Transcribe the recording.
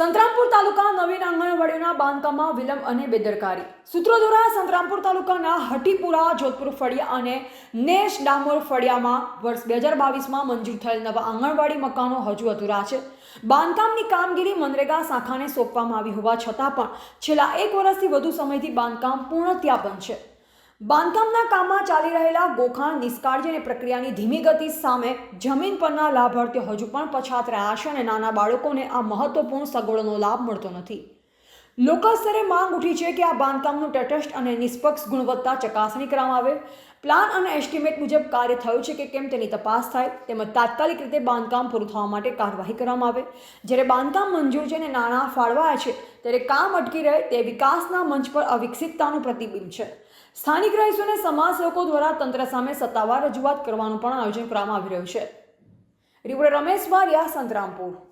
સંતરામપુર તાલુકા નવીન આંગણવાડીઓના બાંધકામમાં વિલંબ અને બેદરકારી. સૂત્રો દ્વારા સંતરામપુર તાલુકાના હટીપુરા, જોધપુર ફળિયા અને નેશ ડામોર ફળિયામાં વર્ષ બે હજાર બાવીસમાં મંજૂર થયેલ નવા આંગણવાડી મકાનો હજુ અધૂરા છે. બાંધકામની કામગીરી મનરેગા શાખાને સોંપવામાં આવી હોવા છતાં પણ છેલ્લા એક વર્ષથી વધુ સમયથી બાંધકામ પૂર્ણત્યા બંધ છે. બાંધકામના કામમાં ચાલી રહેલા ગોખાણ, નિષ્કાળજી અને પ્રક્રિયાની ધીમી ગતિ સામે જમીન પરના લાભાર્થીઓ હજુ પણ પછાત રહ્યા છે અને નાના બાળકોને આ મહત્વપૂર્ણ સગવડોનો લાભ મળતો નથી. લોકલ સ્તરે માંગ ઉઠી છે કે આ બાંધકામનું તટસ્થ અને નિષ્પક્ષ ગુણવત્તા ચકાસણી કરવામાં આવે. પ્લાન અને એસ્ટિમેટ મુજબ કાર્ય થયું છે કે કેમ તેની તપાસ થાય. તેમજ તાત્કાલિક રીતે બાંધકામ પૂરું થવા માટે કાર્યવાહી કરવામાં આવે. જ્યારે બાંધકામ મંજૂર છે અને નાણાં ફાળવાયા છે, ત્યારે કામ અટકી રહે તે વિકાસના મંચ પર અવિકસિતતાનું પ્રતિબિંબ છે. સ્થાનિક રહીશો અને સમાજ લોકો દ્વારા તંત્ર સામે સત્તાવાર રજૂઆત કરવાનું પણ આયોજન કરવામાં આવી રહ્યું છે. રિપોર્ટર રમેશ વારિયા, સંતરામપુર.